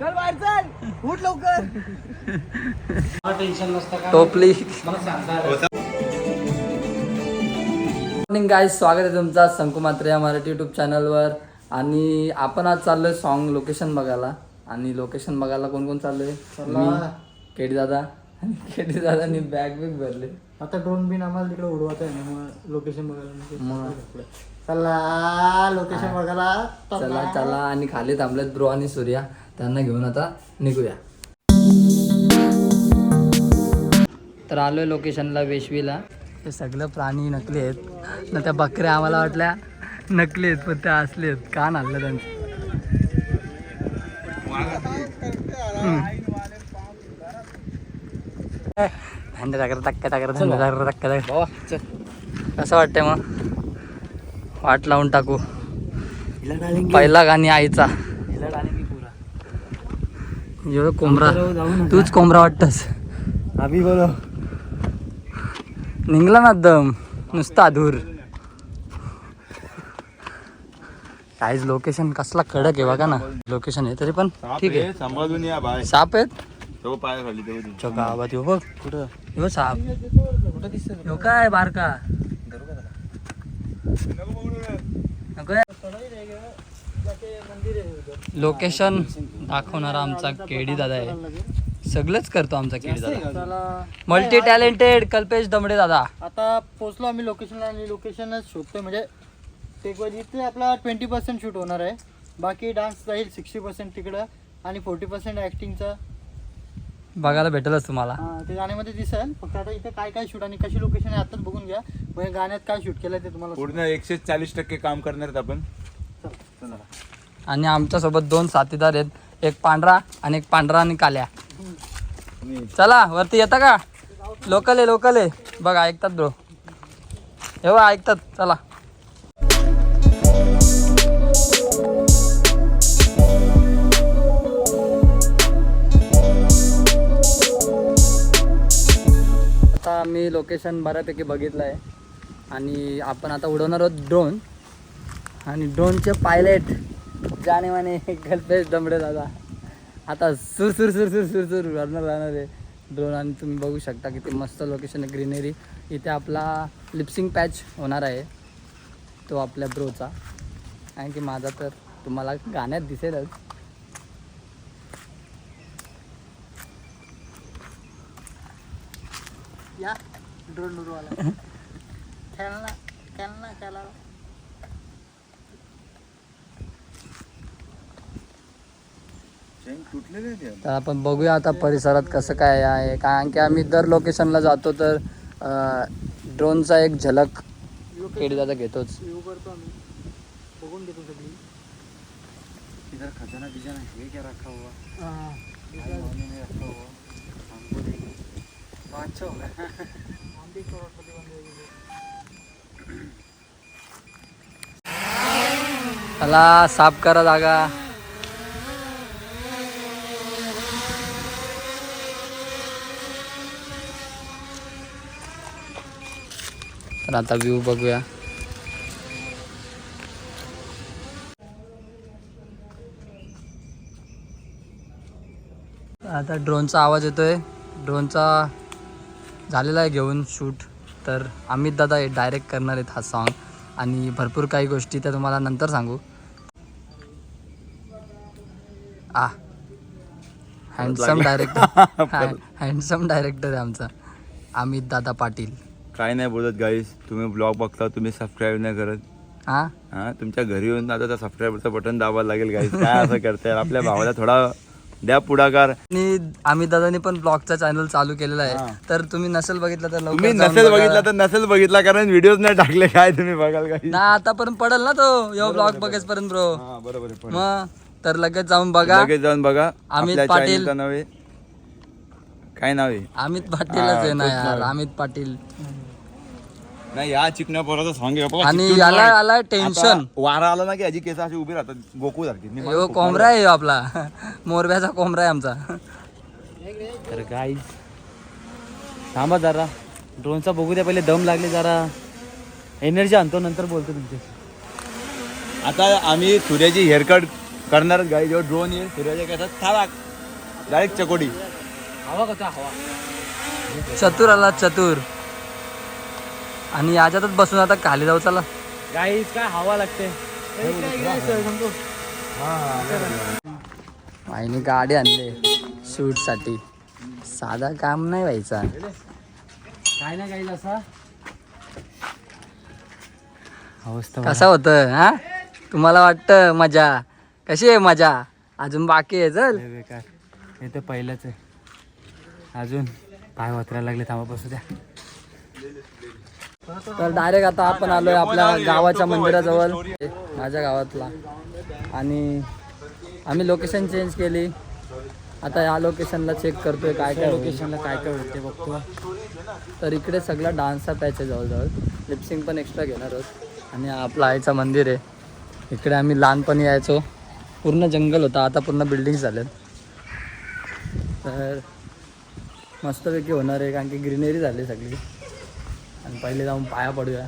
चल बाहेर चल. उठ लवकर. टेन्शन नसतं का? टोपली. मॉर्निंग गाईज स्वागत आहे तुमचा संकू मात्रे या मराठी यूट्यूब चॅनलवर आणि आपण आज चाललोय सॉन्ग लोकेशन बघायला. आणि लोकेशन बघायला कोण कोण चाललोय? केडी दादा. आणि केडी दादानी बॅग बिग भरले. आता ड्रोन बिन आम्हाला तिकडे उडवत आहे ना लोकेशन बघायला मग. चला लोकेशन बघायला. चला चला. आणि खाली थांबलेत ब्रो आणि सूर्या. त्यांना घेऊन आता निघूया. तर आलोय लोकेशनला वेशवीला. हे सगळं प्राणी नकली आहेत. ना त्या बकऱ्या आम्हाला वाटल्या नकली आहेत पण त्या असले आहेत. कान आणलं त्यांचं. धंदे टाकर टक्का टाकर धंदे टाकर टक्का टाकर कसं वाटतंय मग? वाट लावून टाकू. पहिला गाणी आईचा. एवढं कोंबरा तूच कोंबरा वाटतस. अभि बोलो. निघला ना दम. नुसता धूर काहीच लोकेशन कसला कडक आहे बघा ना. लोकेशन आहे तरी पण ठीक आहे सांभाळून या बाय साप आहेत? तो पाय खाली तेव्हा च्या गावात येऊ बघ. कुठं? हो साप. हो काय बारका? नको? लोकेशन दाखवणारा आमचा केडी दादा आहे. सगळंच करतो आमचा केडी दादा. मल्टी टॅलेंटेड कल्पेश दमडे दादा. आता पोचलो आम्ही लोकेशनला आणि लोकेशनच शोधतोय. म्हणजे ते इथे आपला ट्वेंटी पर्सेंट शूट होणार आहे. बाकी डान्स जाईल सिक्स्टी पर्सेंट तिकडं आणि फोर्टी पर्सेंट ॲक्टिंगचं बघायला भेटेलच तुम्हाला. ते गाण्यामध्ये दिसेल. फक्त आता इथे काय काय शूट आणि कशी लोकेशन आहे आताच बघून घ्या. म्हणजे गाण्यात काय शूट केलं ते तुम्हाला पूर्ण एकशे चाळीस टक्के काम करणार आहेत आपण. आणि आमच्यासोबत दोन साथीदार आहेत. एक पांढरा आणि एक पांढरा आणि काल्या. चला वरती येता का? लोकल आहे लोकल आहे. बघा ऐकतात ब्रो हे ऐकतात. चला. आता आम्ही लोकेशन बऱ्यापैकी बघितलं आहे आणि आपण आता उडवणार आहोत ड्रोन आणि ड्रोनचे पायलट जाणेवाने माने दमडे दादा. आता सुर सुर सुर सुर सुर सुर राहणार राहणार आहे. ड्रोन आणि तुम्ही बघू शकता किती मस्त लोकेशन आहे ग्रीनरी इथे आपला लिप्सिंग पॅच होणार आहे तो आपल्या ब्रोचा कारण की माझा तर तुम्हाला गाण्यात दिसेलच. या ड्रोन उडवाला खेळना खेळायला. तर आपण बघूया आता परिसरात कसं काय आहे. कारण की आम्ही दर लोकेशनला जातो तर ड्रोनचा एक झलक केडी दादा घेतोच. बघून घेतो सगळी. इधर खजाना बिजाना हे. क्या रखा हुआ ने रखा हुआ हमको देखो अच्छा गया आंबी करोडपती बनले मला साफ करा जागा. तर आता व्ह्यू बघूया. आता ड्रोनचा आवाज येतोय. ड्रोनचा झालेला आहे घेऊन शूट तर अमित दादा हे डायरेक्ट करणार आहेत हा सॉन्ग आणि भरपूर काही गोष्टी त्या तुम्हाला नंतर सांगू. आ. हँडसम डायरेक्टर हँडसम डायरेक्टर आहे आमचा. अमित दादा पाटील. काय नाही बोलत गाईस तुम्ही ब्लॉग बघता तुम्ही सबस्क्राईब नाही करत. हा? हा तुमच्या घरी येऊन आता त्या सबस्क्राईबरचं बटन दाबायला लागेल गाईस काय असं करताय? आपल्या भावाला थोडा द्या पुढाकार. आणि अमित दादानी पण ब्लॉगचा चॅनल चालू केलेला. आहे. तर तुम्ही नसेल बघितलं तर लवकर तुम्ही जाऊन नसेल बघा. बघितला तर नसेल बघितला कारण व्हिडिओज नाही टाकले. काय तुम्ही बघाल काही ना आतापर्यंत पडेल ना तो. यो ब्लॉग बघेच पर्यंत ब्रो बरोबर. मग तर लगेच जाऊन बघा. लगेच जाऊन बघा. अमित आपल्या पाटील. चॅनलचं नाव आहे काय नाव आहे? अमित पाटीलच आहे ना यार. अमित पाटील. नाही या चिकण्या पोराचं सॉंग आहे आणि याला. आला टेन्शन वारा आला ना की याची केस अशी उभी राहतात गोकू सारखी. यो कोंबरा आहे ह्यो आपला. मोरब्याचा कोंबरा आहे आमचा. तर गाईज थांबा जरा. ड्रोनचा बघू द्या पहिले दम लागले जरा. एनर्जी आणतो नंतर बोलतो तुमच्याशी आता आम्ही सूर्याची हेअरकट करणार गाई जेव्हा ड्रोन येईल सूर्याच्या कसं थाळा डायरेक्ट चकोडी हवा कसा हवा? चतुर आला चतुर. आणि याच्यातच बसून आता खाली जाऊ चला. गाईस काय हवा लागते. आईने गाडी आणले शूटसाठी साधा काम नाही व्हायचा. काय ना गाईस असा? अवस्था कसा होत हा? तुम्हाला वाटतं मजा? कशी आहे मजा? अजून बाकी आहे चल. बेकार. हे तर पहिलंच आहे. अजून पाय वात्रायला लागले थांबा बसू द्या. तर डायरेक्ट आता आपण आलोय आपल्या गावाच्या मंदिराजवळ माझ्या गावातला. आणि आम्ही लोकेशन चेंज केली. आता या लोकेशनला चेक करतोय काय काय लोकेशन लोकेशनला काय काय होते बघतो. तर इकडे सगळा डान्सचा पॅच आहे जवळजवळ. लिपसिंग पण एक्स्ट्रा घेणार आहोत. आणि आपला आईचा मंदिर आहे. इकडे आम्ही लहानपणी यायचो. पूर्ण जंगल होता. आता पूर्ण बिल्डिंग्स झाल्यात तर मस्तपैकी होणार आहे कारण की ग्रीनरी झाली सगळी. आणि पहिले जाऊन पाया पडूया.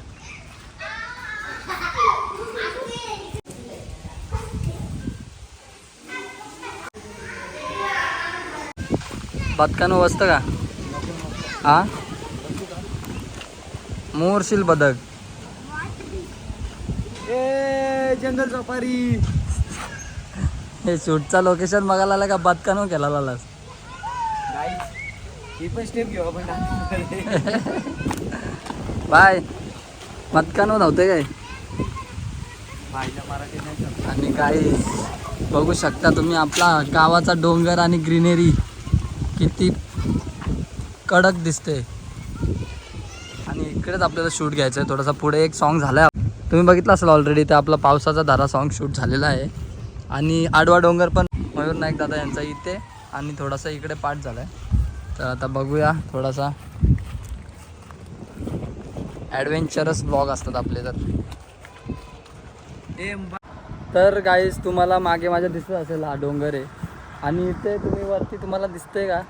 बदकानं वसतं का? हा? मोरशील बदक. ए जंगल सफारी. हे शूटचा लोकेशन बघायला आला का? बदकानं केला लालास. ही पण स्टेप घेऊ आपण बाय. बदकानं नव्हते काय. आणि काही बघू शकता तुम्ही आपला गावाचा डोंगर आणि ग्रीनरी किती कडक दिसते आणि इकडेच आपल्याला शूट घ्यायचं आहे. थोडासा पुढे एक सॉन्ग झाला आहे तुम्ही बघितलं असेल ऑलरेडी ते आपला पावसाचा धारा सॉन्ग शूट झालेला आहे. आणि आडवा डोंगर पण मयूर नाईक दादा यांचा इथे आणि थोडासा इकडे पाठ झाला आहे तर आता बघूया थोडासा ॲडव्हेंचरस ब्लॉग असतात आपले तर. तर गाईज तुम्हाला मागे माझ्या दिसत असेल हा डोंगर आहे. आणि इथे तुम्ही वरती तुम्हाला दिसतंय का?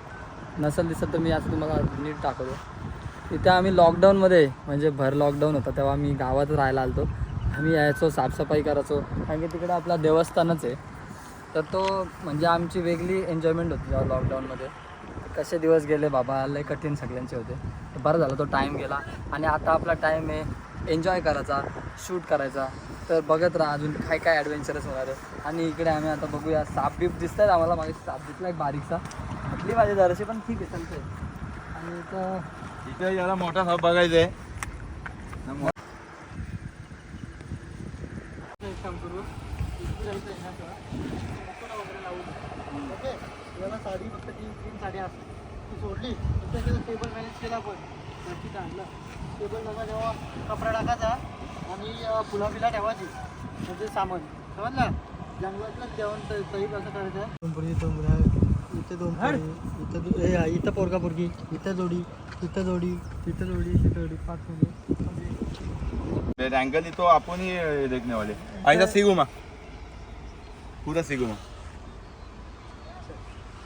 नसेल दिसत तर मी आज तुम्हाला नीट टाकतो इथे आम्ही लॉकडाऊनमध्ये म्हणजे भर लॉकडाऊन होता तेव्हा आम्ही गावात राहायला आलतो. आम्ही यायचो साफसफाई करायचो. कारण की तिकडं आपला देवस्थानच आहे. तर तो म्हणजे आमची वेगळी एन्जॉयमेंट होती तेव्हा लॉकडाऊनमध्ये कसे दिवस गेले बाबा? लय कठीण सगळ्यांचे होते. तर बरं झालं तो टाईम गेला. आणि आता आपला टाईम आहे एन्जॉय करायचा शूट करायचा. तर बघत राहा अजून काय काय ॲडव्हेंचरस होणार आहे. आणि इकडे आम्ही आता बघूया साप बीप दिसत आहेत आम्हाला. मागे साप दिसला एक बारीकसा. आपली माझी जराशी पण ठीक आहे चालतंय. आणि इथं इथे याला मोठा साप बघायचा आहे. काम करू इकडे जायचं आहे ना तेव्हा. कोकोना वगैरे लावून ओके याला साडी फक्त तीन तीन साड्या असतात. ती सोडली तर त्याच्यात टेबल मॅनेज केला आपण वरती आणलं टेबल नका जेव्हा कपडा टाकायचा आणि अं, फुलं बिला ठेवायची म्हणजे सामान. समजलं? जंगलातलं जेवण त- तरी कसं करायचं? दोन दोन इथे दोन इथं हे, इथं पोरगा पोरगी इथं जोडी इथं जोडी इथं जोडी इथं जोडी पाच मुली एंगल तो आपण ही देखने वाले ऐसा सिगुमा. पूरा सिगुमा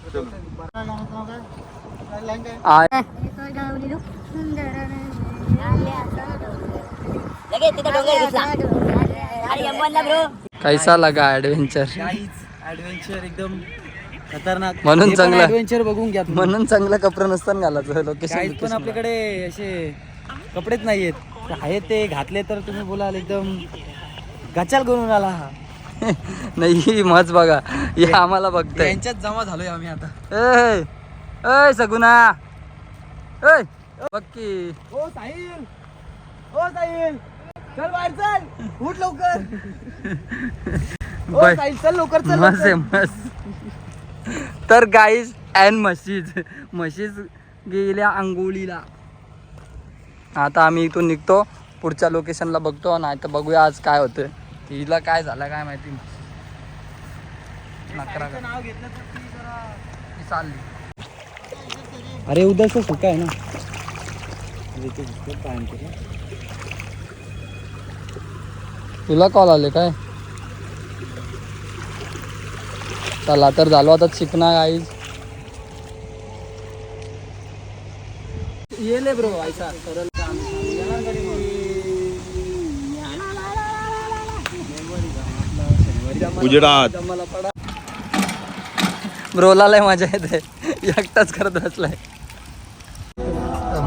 चलो लाईन काय आ- लगेच तिथं डोंगर दिसला आणि यमवनला ब्रो कैसा लगा ॲडव्हेंचर काहीच ऍडव्हेंचर एकदम खतरनाक. म्हणून चांगलं. ऍडव्हेंचर बघून घ्या. म्हणून चांगलं कपडे नसताना घालायचं काहीच पण लोकेशन आपल्याकडे असे कपडेच नाहीयेत. आहेत ते घातले तर तुम्ही बोलाल एकदम गचाल करून आला हा. नाही ही मज बघा. हे आम्हाला बघताय. यांच्यात जमा झालोय आम्ही आता. ए सगुना. ए बघ की. ओ साहिल. ओ साहिल. चल बाहेर चल. उठ लवकर. ओ बाय. साहिल चल लवकर चल मस्त आहे मस्त. तर गाईज अँड म्हशीज. म्हशीज गेल्या आंघोळीला. आता आम्ही इथून निघतो. पुढच्या लोकेशनला बघतो. नाही तर बघूया आज काय होतं हिला काय झालं काय माहिती? नकरा नाव घेतलं तर ती जरा ती चालली. अरे उद्याच सुका आहे ना. तुला कॉल आले काय? चला तर झालो आता शिकणार गाईज येले ब्रो ऐसा सरळ काम. येणार गाडी मग. उजेडात ब्रोला लय मजा येते एकटाच करत बसलाय.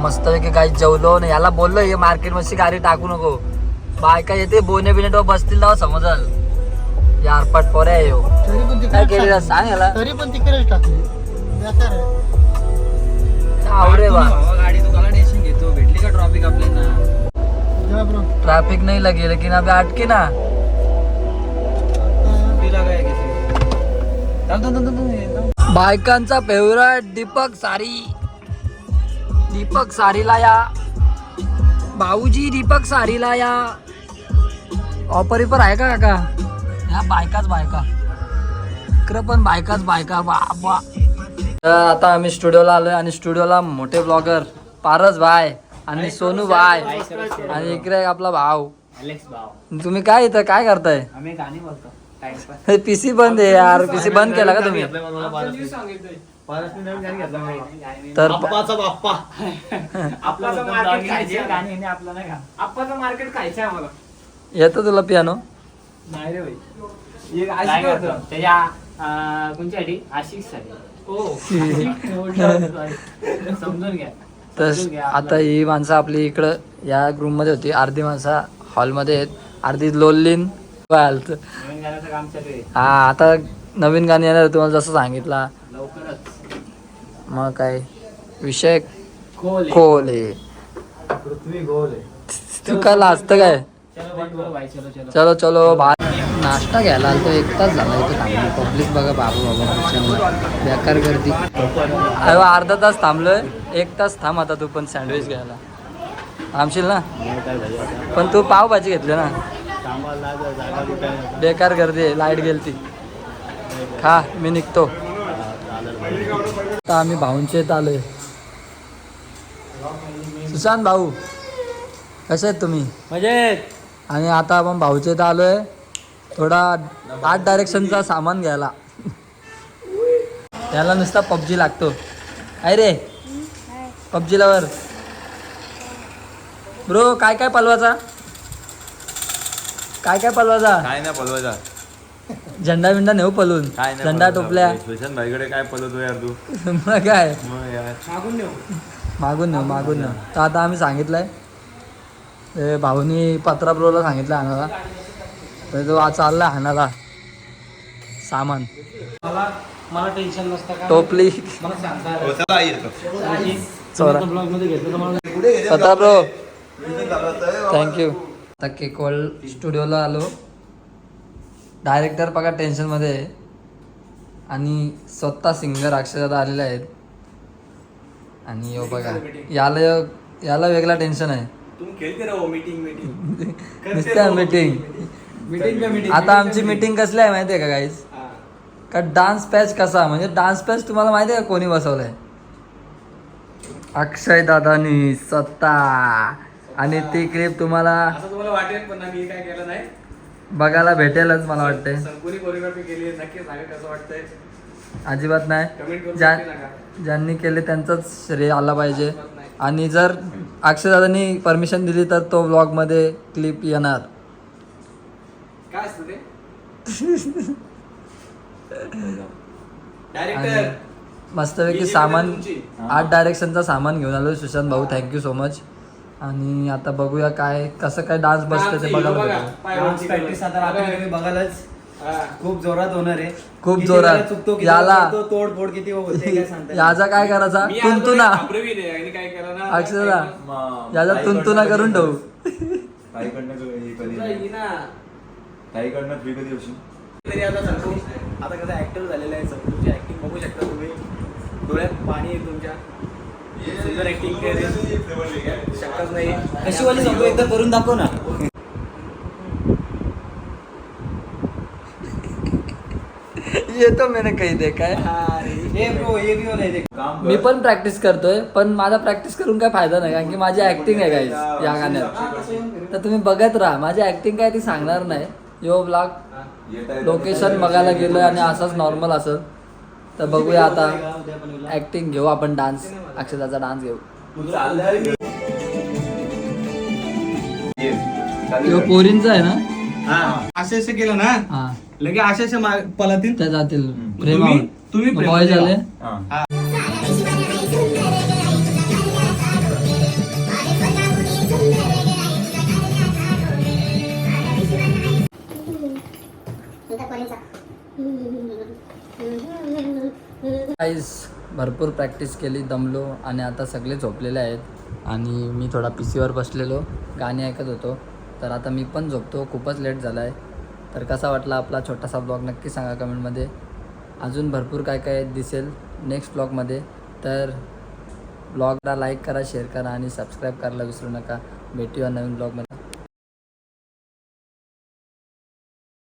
मस्तपैकी काही जेवलो आणि याला बोललो हे मार्केटमध्ये गाडी टाकू नको. बायका येते बोने बिने तो बसतील तेव्हा समजल. यार पट पोरे आहे ह्यो. तरी पण काय तिकडे केली सांग याला. तरी पण तिकडेच टाकली. बेकार आहे. आवरे बा. गाडी तू मला टेन्शन घेतो भेटली का ट्रॉफिक आपल्याला? जा ब्रो ट्रैफिक नहीं लगी लेकिन अभी अटके ना. बायकांचा फेवरेट दीपक सारी. दीपक सारीला या. भाऊजी दीपक सारीला या. ऑफर इपर आहे का काका? ह्या बायकाच बायका. इकडं पण बायकाच बायका. बाबा तर आता आम्ही स्टुडिओला आलोय आणि स्टुडिओला मोठे ब्लॉगर पारस भाई आणि सोनू भाई. आणि इकडे आपला भाऊ. तुम्ही काय इथं? काय करताय? आम्ही गाणी बोलतो. पीसी बंद आहे यार. पीसी बंद केला का तुम्ही? तर आपलं मार्केट खायचं येतो तुला पियानो नाही रे भाई हो. समजून घ्या. तर आता ही माणसं आपली इकडं या रूममध्ये होती. अर्धी माणसं हॉलमध्ये आहेत. अर्धी लोल्लीन आलत हा आता नवीन गाणी येणार तुम्हाला जसं सांगितला. मग काय? विषय खोल तू काय लाजतं काय? चलो चलो बाहेर. नाश्ता घ्यायला आलतो एक तास झाला इथे थांबलो. पब्लिक बघा बाबू बाबा किचनला बेकार गर्दी. अरे अर्धा तास थांबलोय. एक तास थांब आता तू पण सँडविच घ्यायला. थांबशील ना? पण तू पावभाजी घेतली ना? बेकार गर्दी आहे लाइट गेली ती खा मी निघतो. आता आम्ही भाऊंच्या इथं आलोय. सुशांत भाऊ कसे आहेत तुम्ही? मजेत. आणि आता आपण भाऊच्या इथं आलोय. थोडा आर्ट डायरेक्शनचा सामान घ्यायला. त्याला नुसता पबजी लागतो. आहे रे. पबजी लवर ब्रो काय काय पलवाचा? काय काय पलवाचा काय नाही पलवायचा. झेंडा बिंडा नेऊ पलून? काय नाही झेंडा पलवायचा. टोपल्या सुशांत भाईकडे काय पलवतो यार तू? मग काय? मग यार. मागून नेऊ. मागून नेऊ तर आता आम्ही सांगितलंय. ते भाऊनी पत्रा ब्रोला सांगितलं आणायला. तर तो आज चालला आणायला. सामान. मला टेन्शन नसतं का? टोपली मला सांगता हो, चला, येतो. चोरा. ब्लॉगमध्ये घेतलं तर मला स्वतः ब्रो. थँक्यू आता केकवल स्टुडिओला आलो. डायरेक्टर बघा टेन्शनमध्ये. आहे आणि स्वतः सिंगर अक्षरदा आलेले आहेत. आणि यो बघा याला याला वेगळा टेन्शन आहे. मीटिंग आता आमची मीटिंग कसली आहे माहिती आहे का गाईज का डान्स पॅच कसा? म्हणजे डान्स पॅच तुम्हाला माहिती आहे का कोणी बसवलाय? अक्षय दादानी स्वतः. आणि ती क्लिप तुम्हाला असं तुम्हाला वाटेल पण मी काय केलं नाही. बघायला भेटेलच मला वाटते संकुली कोरिओग्राफी केली नक्की सांगा कसं वाटतंय. अजिबात नाही. ज्या ज्यांनी केले त्यांचंच श्रेय आला पाहिजे. आणि जर अक्षयदादांनी परमिशन दिली तर तो व्लॉगमध्ये क्लिप येणार. काय असतं ते? मस्तपैकी सामान आर्ट डायरेक्शनचा सामान घेऊन आलो सुशांत भाऊ. थँक्यू सो मच आणि आता बघूया काय कसं काय डान्स बसतं ते बघायला भेटेल डान्स प्रॅक्टिस आता रात्री तुम्ही बघालाच. खूप जोरात होणार आहे. खूप किती जोरात. वेळा चुकतो किती याला- वेळा चुकतो, तोडफोड किती होते काय सांगता? येत याचा काय करायचा. तुंतुना. काय केलं ना? याचा तुंतुना करून ठेवू. ताईकडनं हे कधी तुझा ना. ताईकडनं फ्री कधी होशील तरी आता संतू आता कसं ऍक्टर झालेलं आहे संतूची ऍक्टिंग बघू शकता तुम्ही. डोळ्यात पाणी आहे तुमच्या. सुंदर ऍक्टिंग केली शक्यच नाही. कशी वाली एकदा करून दाखव ना. येतो मैंने काही दे काय हे हे मी पण प्रॅक्टिस करतोय पण माझा प्रॅक्टिस करून काय फायदा नाही कारण की माझी ऍक्टिंग आहे गाईज या गाण्यात. तर तुम्ही बघत राहा. माझी ऍक्टिंग काय ती सांगणार नाही. यो ब्लॉग लोकेशन बघायला गेलोय आणि असंच नॉर्मल असं तर बघूया आता ऍक्टिंग घेऊ आपण डान्स अक्षताचा डान्स घेऊ. यो पोरींचा आहे ना? असे असे केलं ना? हा. लगे असे असे पळतील त्या जातील. तुम्ही तुम्ही बॉय झाले. आईज भरपूर प्रॅक्टिस केली दमलो आणि आता सगळे झोपलेले आहेत. आणि मी थोडा पी सीवर बसलेलो गाणी ऐकत होतो. तर आता मी पण झोपतो खूपच लेट झाला आहे तर कसा वाटला आपला छोटासा ब्लॉग नक्की सांगा कमेंटमध्ये अजून भरपूर काय काय दिसेल नेक्स्ट ब्लॉगमध्ये तर ब्लॉगला लाईक करा शेअर करा आणि सबस्क्राईब करायला विसरू नका. भेटूया नवीन ब्लॉगमध्ये